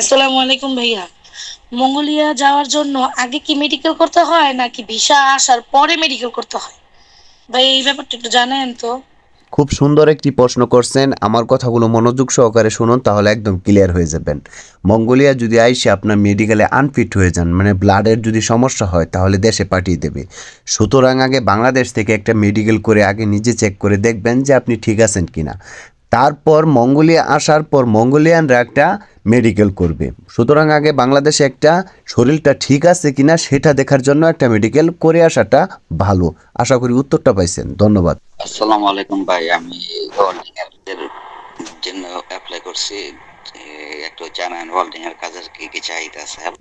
আসসালামু আলাইকুম ভাইয়া। মঙ্গোলিয়া যাওয়ার জন্য আগে কি মেডিকেল করতে হয় নাকি ভিসা আসার পরে মেডিকেল করতে হয়? ভাই, এই ব্যাপারটা একটু জানেন তো। খুব সুন্দর একটি প্রশ্ন করছেন। আমার কথাগুলো মনোযোগ সহকারে শুনুন, তাহলে একদম ক্লিয়ার হয়ে যাবেন। মঙ্গোলিয়া যদি আইসে আপনার মেডিকেলে আনফিট হয়ে যান মানে ব্লাডের যদি সমস্যা হয়, তাহলে দেশে পাঠিয়ে দেবে। সুতরাং আগে বাংলাদেশ থেকে একটা মেডিকেল করে আগে নিজে চেক করে দেখবেন যে আপনি ঠিক আছেন কিনা। তারপর মঙ্গোলিয়া আসার পর মঙ্গোলিয়ানরা একটা মেডিকেল করবে। সুতরাং আগে বাংলাদেশে একটা শরীরটা ঠিক আছে কিনা সেটা দেখার জন্য একটা মেডিকেল করে আসাটা ভালো। আশা করি উত্তরটা পাইছেন। ধন্যবাদ। আসসালামু আলাইকুম ভাই, আমি জন্য অ্যাপ্লাই করছি।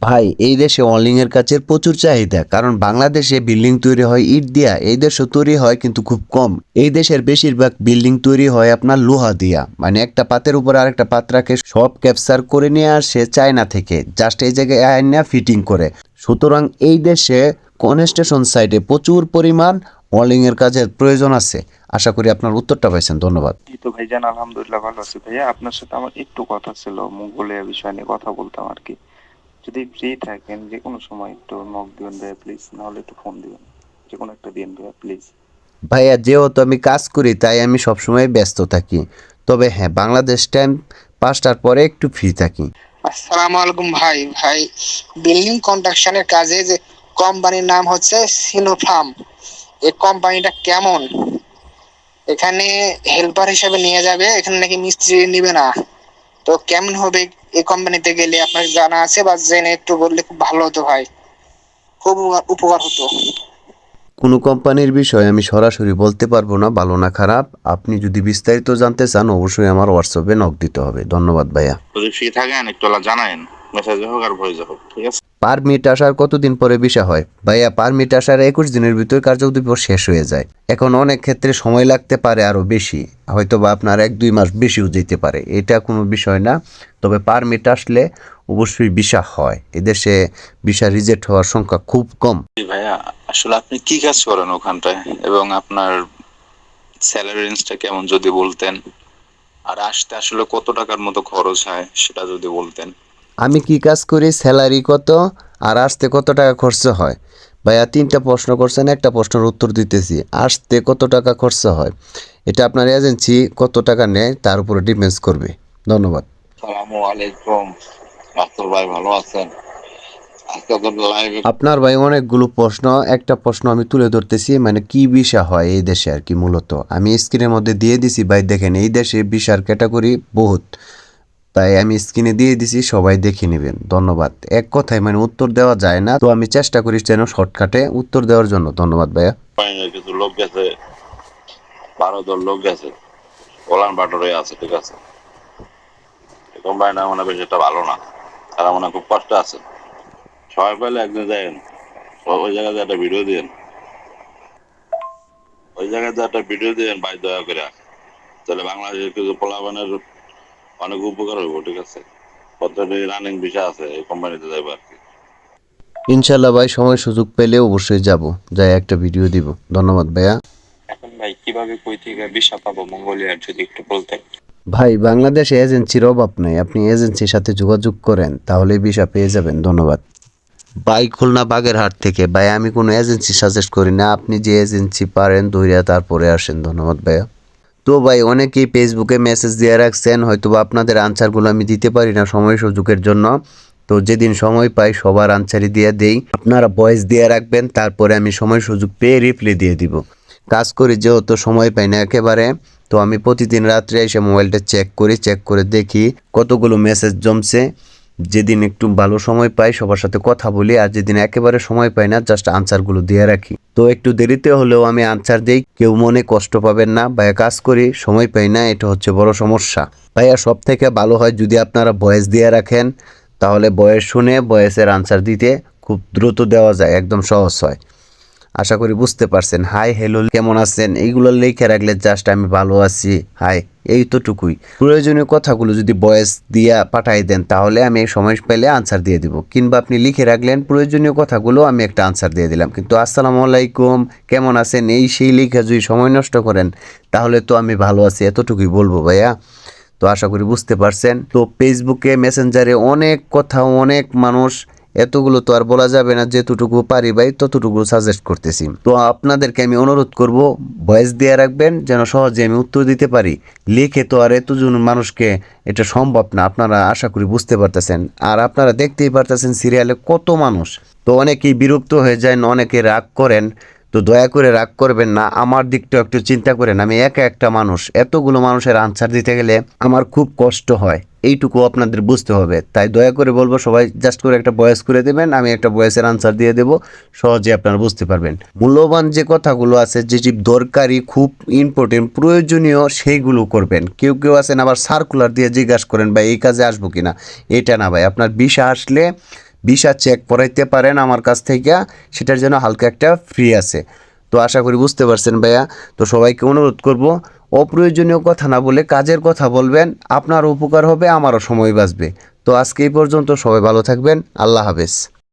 ভাই, এই দেশে অনলিং এর কাছের প্রচুর চাহিদা, কারণ বাংলাদেশে বিল্ডিং তৈরি হয় ইট দিয়া, এই দেশে তৈরি হয় কিন্তু খুব কম। এই দেশের বেশিরভাগ বিল্ডিং তৈরি হয় আপনার লোহা দিয়া মানে একটা পাতের উপর আরেকটা পাত রাখে, সব ক্যাপচার করে নিয়ে আসে চায়না থেকে জাস্ট এই জায়গায় আয়না ফিটিং করে। সুতরাং এই দেশে কনস্ট্রাকশন সাইটে প্রচুর পরিমাণ এর কাজের প্রয়োজন আছে। আশা করি আপনার উত্তরটা পাইছেন ধন্যবাদ। এই তো ভাইজান আলহামদুলিল্লাহ ভালো আছি। ভাইয়া আপনার সাথে আমার একটু কথা ছিল মঙ্গোলিয়া বিষয় নিয়ে কথা বলতাম আর কি। যদি ফ্রি থাকেন যে কোনো সময় একটু নক দিবেন ভাইয়া প্লিজ নাহলে একটু ফোন দিবেন। যে কোনো একটা দিন ভাইয়া প্লিজ ভাইয়া যেহেতু আমি কাজ করি তাই আমি সবসময় ব্যস্ত থাকি। তবে হ্যাঁ বাংলাদেশ টাইম পাঁচটার পরে একটু ফ্রি থাকি। আসসালামু আলাইকুম ভাই। ভাই বিল্ডিং কনস্ট্রাকশনের কাজে যে কোম্পানির নাম হচ্ছে সিনোফার্ম এই কোম্পানিটা কেমন? এখানে হেল্পার হিসেবে নিয়ে যাবে এখানে নাকি মিস্ত্রি নিবে না। তো কেমন হবে এই কোম্পানিতে গেলে আপনার জানা আছে বা জেনে একটু বললে খুব ভালো হতো ভাই। খুব উপকার- হতো। কোনো কোম্পানির বিষয়ে আমি সরাসরি বলতে পারব না ভালো না খারাপ। আপনি যদি বিস্তারিত জানতে চান অবশ্যই আমার হোয়াটসঅ্যাপে নক দিতে হবে। ধন্যবাদ ভাইয়া। যদি ফ্রি থাকেন একটু জানায়েন। মেসেজে হোক আর ভয়েসে হোক ঠিক আছে? পারমিট আসার কতদিন পরে ভিসা হয়? ভাইয়া, পারমিট আসার একুশ দিনের ভিতর কার্যদিবস শেষ হয়ে যায়। এখন অনেক ক্ষেত্রে সময় লাগতে পারে আরও বেশি। হয়তো বা আপনার এক দুই মাস বেশিও যেতে পারে। এটা কোনো বিষয় না। তবে পারমিট আসলে অবশ্যই ভিসা হয়। এদেশে ভিসা রিজেক্ট হওয়ার সংখ্যা খুব কম। ভাইয়া, আসলে আপনি কি কাজ করেন ওখানটায়? এবং আপনার স্যালারি রেঞ্জটা কেমন যদি বলতেন? আর আসতে আসলে কত টাকার মতো খরচ হয় সেটা যদি বলতেন? আমি কি কাজ করি? স্যালারি কত? আর আসতে কত টাকা খরচ হয়? ভাইয়া তিনটা প্রশ্ন করছেন একটা প্রশ্নের উত্তর দিতেছি। আসতে কত টাকা খরচ হয়? এটা আপনার এজেন্সি কত টাকা নেয়? তার উপরে ডিপেন্ডস করবে। ধন্যবাদ। সালামু আলাইকুম। মাস্টার ভাই ভালো আছেন? আপনার ভাই অনেকগুলো প্রশ্ন। একটা প্রশ্ন আমি তুলে ধরতেছি মানে কি ভিসা হয় এই দেশে আর কি মূলত? আমি স্ক্রিনের মধ্যে দিয়ে দিছি ভাই দেখেন এই দেশে ভিসার ক্যাটাগরি বহুত। তাই আমি স্ক্রিনে দিয়ে দিছি, সবাই দেখে নেবেন। ধন্যবাদ। এক কথায় মানে উত্তর দেওয়া যায় না। তো আমি চেষ্টা করি যেন শর্টকাটে উত্তর দেওয়ার জন্য। ধন্যবাদ ভাইয়া। কিছু লোক গেছে, বারো জন লোক গেছে, ওলান বাটরে আছে, ঠিক আছে? কোম্পানিটা মনে বেশি একটা ভালো না। তারা মনে খুব কষ্ট আছে। সবাই পেলে একদিন যাবেন ওই জায়গাতে একটা ভিডিও দিন ওই জায়গাতে একটা ভিডিও দিন ভাই, দয়া করে। তাহলে বাংলাদেশের কিছু পোলাবানের অনেক উপকার হইব ঠিক আছে? রানিং বিষয় আছে এই কোম্পানিতে যাইব আর কি। ইনশাল্লাহ ভাই সময় সুযোগ পেলে অবশ্যই যাব। যাই একটা ভিডিও দিব। ধন্যবাদ ভাইয়া। এখন ভাই কীভাবে কই থেকে ভিসা পাবো মঙ্গোলিয়ার যদি একটু বলতেন? ভাই বাংলাদেশে এজেন্সির অভাব নেই। আপনি এজেন্সির সাথে যোগাযোগ করেন তাহলে ভিসা পেয়ে যাবেন। ধন্যবাদ। ভাই খুলনা বাগেরহাট থেকে। ভাই আমি কোনো এজেন্সি সাজেস্ট করি না। আপনি যে এজেন্সি পারেন দইরা তারপরে আসেন। ধন্যবাদ ভাইয়া। তো ভাই, অনেকেই ফেসবুকে মেসেজ দিয়ে রাখছেন হয়তো আপনাদের আনসারগুলো আমি দিতে পারি না সময় সুযোগের জন্য। তো যেদিন সময় পাই, সবার আনসারই দিয়ে দেই। আপনারা ভয়েস দিয়ে রাখবেন, তারপরে আমি সময় সুযোগ পেয়ে রিপ্লাই দিয়ে দিব। কাজ করি, যেহেতু সময় পাই না একেবারে, তো আমি প্রতিদিন রাত্রে এসে মোবাইলটা চেক করি চেক করে দেখি কতগুলো মেসেজ জমছে। যেদিন একটু ভালো সময় পাই, সবার সাথে কথা বলি, আর যেদিন একেবারে সময় পাই না জাস্ট আনসারগুলো দিয়ে রাখি। তো একটু দেরিতে হলেও আমি আনসার দিই, কেউ মনে কষ্ট পাবেন না বা কাজ করি, সময় পাই না, এটা হচ্ছে বড় সমস্যা। ভাইয়া সব থেকে ভালো হয় যদি আপনারা বয়স দিয়ে রাখেন, তাহলে বয়স শুনে বয়সের আনসার দিতে খুব দ্রুত দেওয়া যায়, একদম সহজ হয়। আশা করি বুঝতে পারছেন। হাই, হ্যালো, কেমন আছেন? এইগুলো লিখে রাখলে জাস্ট আমি ভালো আছি। হাই, এই তোটুকুই প্রয়োজনীয় কথাগুলো যদি ভয়েস দিয়া পাঠাই দেন, তাহলে আমি এই সময় পেলে আনসার দিয়ে দিব। কিংবা আপনি লিখে রাখলেন, প্রয়োজনীয় কথাগুলো আমি একটা আনসার দিয়ে দিলাম। কিন্তু আসসালামু আলাইকুম, কেমন আছেন? এই সেই লিখে যদি সময় নষ্ট করেন, তাহলে তো আমি ভালো আছি, এতটুকুই বলব ভাইয়া। তো আশা করি বুঝতে পারছেন। তো ফেসবুকে মেসেঞ্জারে অনেক কথা, অনেক মানুষ এতগুলো তো আর বলা যাবে না যেতটুকু পারি ভাই, ততটুকু সাজেস্ট করতেছি। তো আপনাদেরকে আমি অনুরোধ করব ভয়েস দিয়ে রাখবেন, যেন সহজে আমি উত্তর দিতে পারি। লিখে তো আর এতজন মানুষকে এটা সম্ভব না, আপনারা আশা করি বুঝতে পারতেছেন। আর আপনারা দেখতেই পারতেছেন সিরিয়ালে কত মানুষ। তো অনেকেই বিরক্ত হয়ে যায়, অনেকে রাগ করেন। তো দয়া করে রাগ করবেন না, আমার দিকটা একটু চিন্তা করেন। আমি একা একটা মানুষ, এতগুলো মানুষের আনসার দিতে গেলে আমার খুব কষ্ট হয়। এইটুকু আপনাদের বুঝতে হবে। তাই দয়া করে বলব, সবাই জাস্ট করে একটা বয়স করে দেবেন, আমি একটা বয়সের আনসার দিয়ে দেব সহজে আপনারা বুঝতে পারবেন। মূল্যবান যে কথাগুলো আছে যেটি দরকারি, খুব ইম্পর্টেন্ট প্রয়োজনীয়, সেইগুলো করবেন। কেউ কেউ আছেন আবার সার্কুলার দিয়ে জিজ্ঞাসা করেন, ভাই, এই কাজে আসব কি না এটা না ভাই, আপনার বিষা আসলে ভিসা চেক করাইতে পারেন আমার কাছ থেকে, সেটার জন্য হালকা একটা ফ্রি আছে। তো আশা করি বুঝতে পারছেন ভাইয়া। তো সবাইকে অনুরোধ করব অপ্রয়োজনীয় কথা না বলে কাজের কথা বলবেন আপনার উপকার হবে, আমারও সময় বাঁচবে। তো আজকে এই পর্যন্ত সবাই ভালো থাকবেন, আল্লাহ হাফেজ।